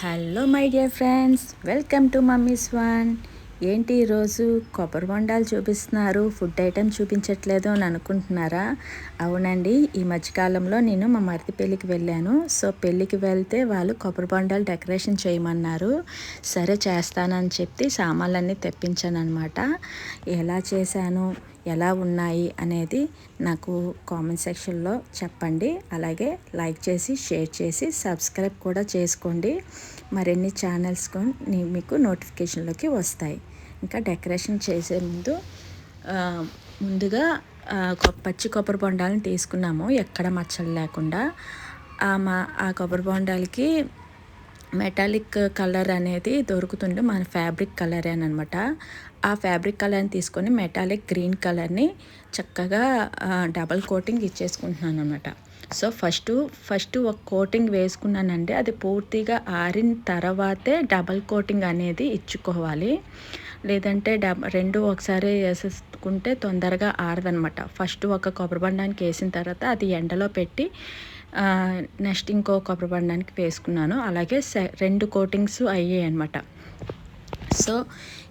Hello my dear friends. Welcome to mummy's one. ఏంటి ఈరోజు కొబ్బరి బొండాలు చూపిస్తున్నారు. ఫుడ్ ఐటెం చూపించట్లేదు అని అనుకుంటున్నారా? అవునండి ఈ మధ్యకాలంలో నేను మా మరిది పెళ్ళికి వెళ్ళాను. సో పెళ్ళికి వెళ్తే వాళ్ళు కొబ్బరి బొండాలు డెకరేషన్ చేయమన్నారు. సరే చేస్తానని చెప్పి సామాన్లన్నీ తెప్పించాను అనమాట ఎలా చేశాను? ఎలా ఉన్నాయి అనేది నాకు కామెంట్ సెక్షన్లో చెప్పండి. అలాగే లైక్ చేసి షేర్ చేసి సబ్స్క్రైబ్ కూడా చేసుకోండి. మరిన్ని ఛానల్స్ మీకు నోటిఫికేషన్లోకి వస్తాయి. ఇంకా డెకరేషన్ చేసే ముందు ముందుగా కొ- పచ్చి కొబ్బరి బొండాలను తీసుకున్నాము. ఎక్కడ మచ్చలు లేకుండా. ఆ మా ఆ కొబ్బరి బొండాలకి మెటాలిక్ కలర్ అనేది దొరుకుతుంది మన ఫ్యాబ్రిక్ కలర్ అనమాట ఆ ఫ్యాబ్రిక్ కలర్ని తీసుకొని మెటాలిక్ గ్రీన్ కలర్ని చక్కగా డబల్ కోటింగ్ ఇచ్చేసుకుంటున్నాను అనమాట సో ఫస్ట్ ఫస్ట్ ఒక కోటింగ్ వేసుకున్నానండి అది పూర్తిగా ఆరిన తర్వాతే డబల్ కోటింగ్ అనేది ఇచ్చుకోవాలి. లేదంటే డబ రెండు ఒకసారి వేసేసుకుంటే తొందరగా ఆరదనమాట ఫస్ట్ ఒక కొబ్బరి బండానికి వేసిన తర్వాత అది ఎండలో పెట్టి నెక్స్ట్ ఇంకో కొబ్బరి బండానికి వేసుకున్నాను. అలాగే సె- రెండు కోటింగ్స్ అయ్యాయి అనమాట సో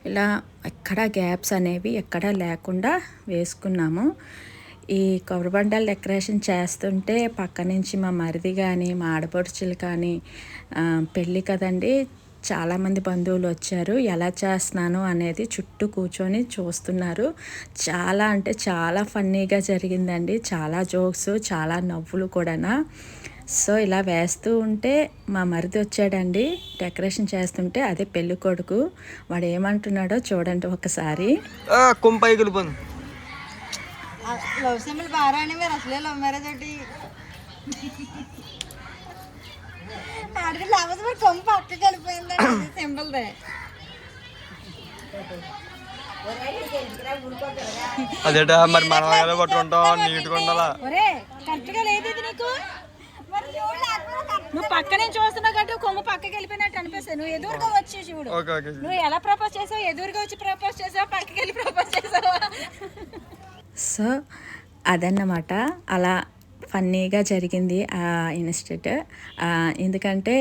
ఇలా ఎక్కడ గ్యాప్స్ అనేవి ఎక్కడ లేకుండా వేసుకున్నాము. ఈ కొబ్బరి బండాలు డెకరేషన్ చేస్తుంటే పక్క నుంచి మా మరిది కానీ మా ఆడపడుచులు కానీ పెళ్ళి కదండి చాలామంది బంధువులు వచ్చారు. ఎలా చేస్తున్నాను అనేది చుట్టూ కూర్చొని చూస్తున్నారు. చాలా అంటే చాలా ఫన్నీగా జరిగిందండి. చాలా జోక్స్ చాలా నవ్వులు కూడానా. సో ఇలా వేస్తూ ఉంటే మా మరిది వచ్చాడండి. డెకరేషన్ చేస్తుంటే అదే పెళ్ళి కొడుకు. వాడు ఏమంటున్నాడో చూడండి ఒకసారి. కొమ్మ పైకి వెళ్ళిపోను లవ్ సింబల్ బాగా రాని మీరు అసలే లవ్ మ్యారేజ్ ఒకటి. ఆడికి లేకపోతే మరి కొమ్మ పక్కకి వెళ్ళిపోయిందండి సింబల్ దే. అదేటా మరి మనం కొట్టుకుంటాం నీట్గా ఉండాలా? ఒరే లేదు ఇది నీకు? నువ్వు పక్కనే చూస్తున్నావు కాబట్టి కొమ్మ పక్కకి వెళ్ళిపోయినట్టు అనిపిస్తుంది. నువ్వు ఎదురుగా వచ్చి చూడు. నువ్వు ఎలా ప్రపోజ్ చేసావు? ఎదురుగా వచ్చి ప్రపోజ్ చేసావా? పక్కకి వెళ్ళి ప్రపోజ్ చేసావా? సో అదన్నమాట. అలా ఫన్నీగా జరిగింది ఆ ఇన్స్టెంట్ ఎందుకంటే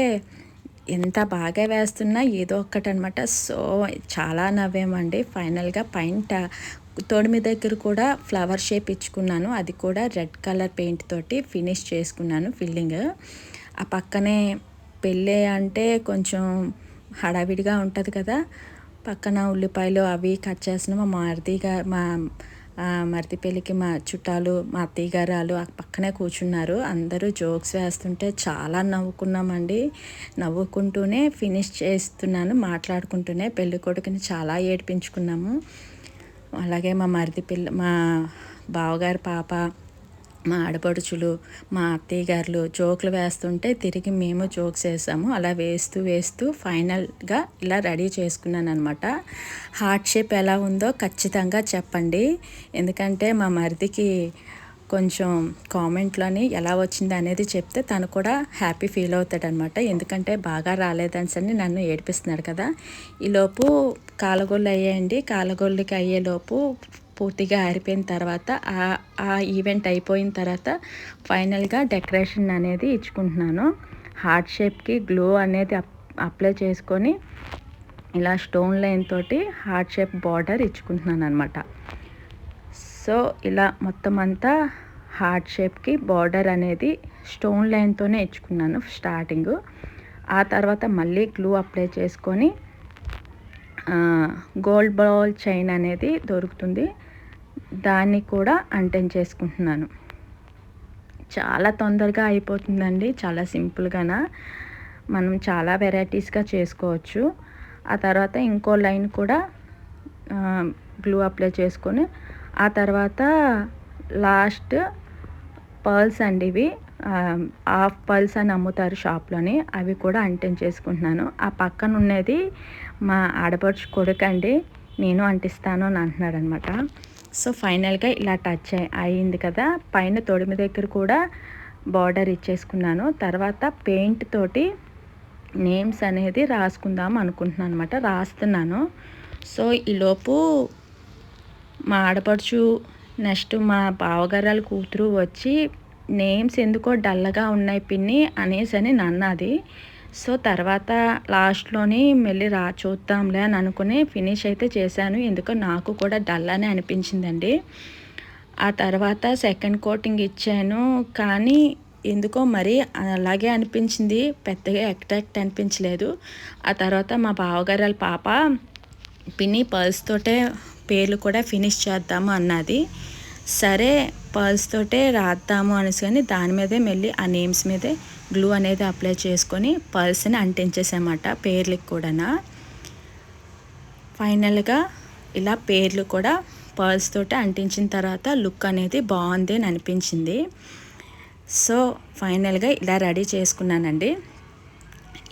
ఎంత బాగా వేస్తున్నా ఏదో ఒక్కటి అనమాట సో చాలా నవ్వేమండి. ఫైనల్గా పైన తొడిమి దగ్గర కూడా ఫ్లవర్ షేప్ ఇచ్చుకున్నాను. అది కూడా రెడ్ కలర్ పెయింట్ తోటి ఫినిష్ చేసుకున్నాను ఫిల్లింగ్. ఆ పక్కనే పెళ్ళి అంటే కొంచెం హడావిడిగా ఉంటుంది కదా. పక్కన ఉల్లిపాయలు అవి కట్ చేసిన మా మరిదిగా మా మరిది పెళ్ళికి మా చుట్టాలు మా అత్తయ్య గారు వాళ్ళు పక్కనే కూర్చున్నారు. అందరూ జోక్స్ వేస్తుంటే చాలా నవ్వుకున్నామండి. నవ్వుకుంటూనే ఫినిష్ చేస్తున్నాను మాట్లాడుకుంటూనే పెళ్ళి కొడుకుని చాలా ఏడిపించుకున్నాము. అలాగే మా మరిది పిల్ల మా బావగారి పాప మా ఆడపడుచులు మా అత్తయ్య గారులు జోకులు వేస్తుంటే తిరిగి మేము జోక్స్ వేసాము. అలా వేస్తూ వేస్తూ ఫైనల్గా ఇలా రెడీ చేసుకున్నాను అనమాట హార్ట్ షేప్ ఎలా ఉందో ఖచ్చితంగా చెప్పండి. ఎందుకంటే మా మరిదికి కొంచెం కామెంట్లోని ఎలా వచ్చింది అనేది చెప్తే తను కూడా హ్యాపీ ఫీల్ అవుతాడనమాట ఎందుకంటే బాగా రాలేదని సరే నన్ను ఏడిపిస్తున్నాడు కదా. ఈలోపు కాలగొల్లు అయ్యాయండి. కాలగొల్లుకి అయ్యేలోపు పూర్తిగా ఆరిపోయిన తర్వాత ఆ ఈవెంట్ అయిపోయిన తర్వాత ఫైనల్గా డెకరేషన్ అనేది ఇచ్చుకుంటున్నాను. హార్ట్ షేప్కి గ్లో అనేది అప్ అప్లై చేసుకొని ఇలా స్టోన్ లైన్ తోటి హార్ట్ షేప్ బార్డర్ ఇచ్చుకుంటున్నాను అనమాట సో ఇలా మొత్తం అంతా హార్ట్ షేప్కి బార్డర్ అనేది స్టోన్ లైన్తోనే ఇచ్చుకున్నాను స్టార్టింగ్ ఆ తర్వాత మళ్ళీ గ్లూ అప్లై చేసుకొని గోల్డ్ బాల్ చైన్ అనేది దొరుకుతుంది. దాన్ని కూడా అంటెన్ చేసుకుంటున్నాను. చాలా తొందరగా అయిపోతుందండి. చాలా సింపుల్గానా? మనం చాలా వెరైటీస్గా చేసుకోవచ్చు. ఆ తర్వాత ఇంకో లైన్ కూడా గ్లూ అప్లై చేసుకొని ఆ తర్వాత లాస్ట్ పర్ల్స్ అండి ఇవి. హాఫ్ పర్ల్స్ అని అమ్ముతారు షాప్లోని అవి కూడా అంటెన్ చేసుకుంటున్నాను. ఆ పక్కన ఉన్నది మా ఆడపడుచు కొడుకు అండి నేను అంటిస్తాను అని అంటున్నాడు అనమాట సో ఫైనల్గా ఇలా టచ్ అయింది కదా. పైన తొడిమి దగ్గర కూడా బార్డర్ ఇచ్చేసుకున్నాను. తర్వాత పెయింట్ తోటి నేమ్స్ అనేది రాసుకుందాం అనుకుంటున్నాను అనమాట. రాస్తున్నాను. సో ఈలోపు మా ఆడపడుచు నెక్స్ట్ మా బావగారాల కూతురు వచ్చి నేమ్స్ ఎందుకో డల్గా ఉన్నాయి పిన్ని అనేసి అని నన్నది. సో తర్వాత లాస్ట్లోని మళ్ళీ రా చూద్దాంలే అని అనుకుని ఫినిష్ అయితే చేశాను. ఎందుకో నాకు కూడా డల్ అని అనిపించిందండి. ఆ తర్వాత సెకండ్ కోటింగ్ ఇచ్చాను. కానీ ఎందుకో మరి అలాగే అనిపించింది. పెద్దగా ఎక్టాక్ట్ అనిపించలేదు. ఆ తర్వాత మా బావగారు వాళ్ళ పాప పిన్ని పర్స్ తోటే పేర్లు కూడా ఫినిష్ చేద్దాము అన్నది. సరే పర్స్ తోటే రాద్దాము అనేసి కానీ దాని మీదే మళ్ళీ ఆ నేమ్స్ మీదే గ్లూ అనేది అప్లై చేసుకొని పర్స్ని అంటించేసామాట పేర్లకు కూడానా. ఫైనల్గా ఇలా పేర్లు కూడా పర్స్ తోటి అంటించిన తర్వాత లుక్ అనేది బాగుంది అని అనిపించింది. సో ఫైనల్గా ఇలా రెడీ చేసుకున్నానండి.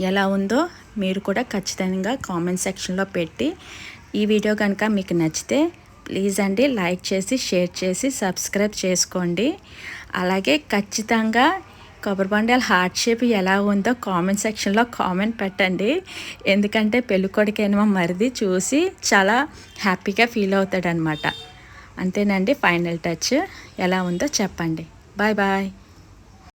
ఎలా ఉందో మీరు కూడా ఖచ్చితంగా కామెంట్ సెక్షన్లో పెట్టి ఈ వీడియో కనుక మీకు నచ్చితే ప్లీజ్ అండి లైక్ చేసి షేర్ చేసి సబ్స్క్రైబ్ చేసుకోండి. అలాగే ఖచ్చితంగా కొబ్బరి బండాల హార్ట్ షేప్ ఎలా ఉందో కామెంట్ సెక్షన్లో కామెంట్ పెట్టండి. ఎందుకంటే పెళ్ళికొడుకేమో మరిది చూసి చాలా హ్యాపీగా ఫీల్ అవుతాడనమాట అంతేనండి ఫైనల్ టచ్. ఎలా ఉందో చెప్పండి. Bye bye.